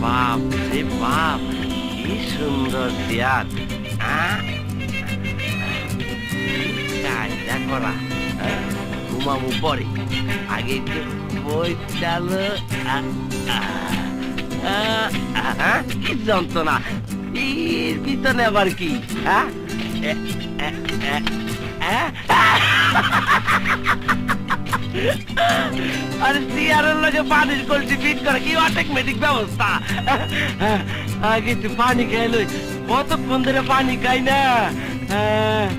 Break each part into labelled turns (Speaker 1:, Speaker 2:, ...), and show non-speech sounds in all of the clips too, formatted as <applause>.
Speaker 1: বাপ রে বাপ, কি সুন্দর দেয়াল কাজটা করা হ্যাঁ? ঘুমাবো পরে আগে একটু বই চালো কি যন্ত্রণা এর আবার কি হ্যাঁ? আরে সিয়ারের লগে পানির কলসি ফিট করে, কি অটোমেটিক ব্যবস্থা? আগে একটু পানি খাই লই। কতক্ষণ ধরে পানি খাই না? আহ।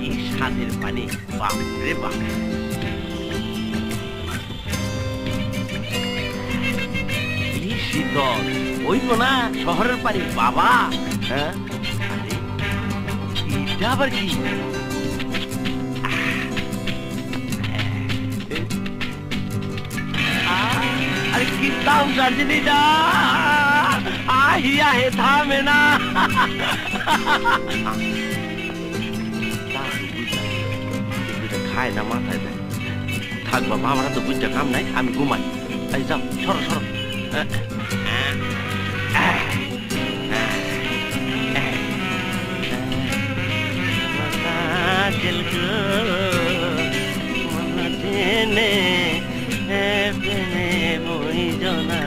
Speaker 1: কি স্বাদের পানি বাপ। বাপ শীতল। ওই তো না শহরের পানি বাবা। হ্যাঁ? এটা আবার কি? আরে কি দাম না আহিয়া হে থামে না। খায় না মাথায় দেয়। থাক বাবা আমার তো বুঝতে কাম নাই আমি ঘুমাই। যাও সরো সরো। জেনে প্রেমে বই জনা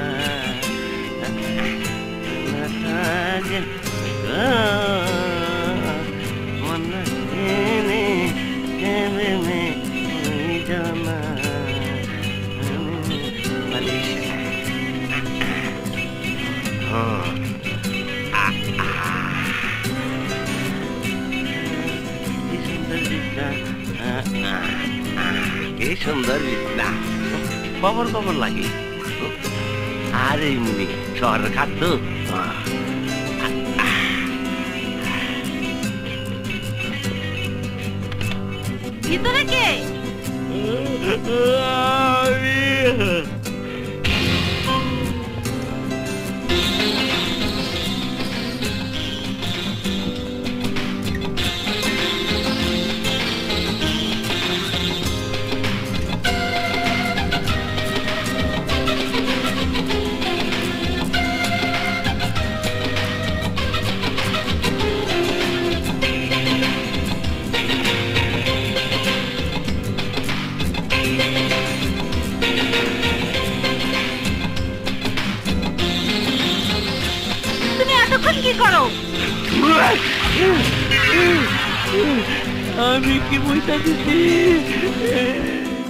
Speaker 1: কি সুন্দর না কবর কবর লাগে। আর এমনি শহরের খাদ্য?
Speaker 2: ভিতরে কে? <laughs> তুমি এতক্ষণ কি করো?
Speaker 1: আমি কি বইটা দিছি?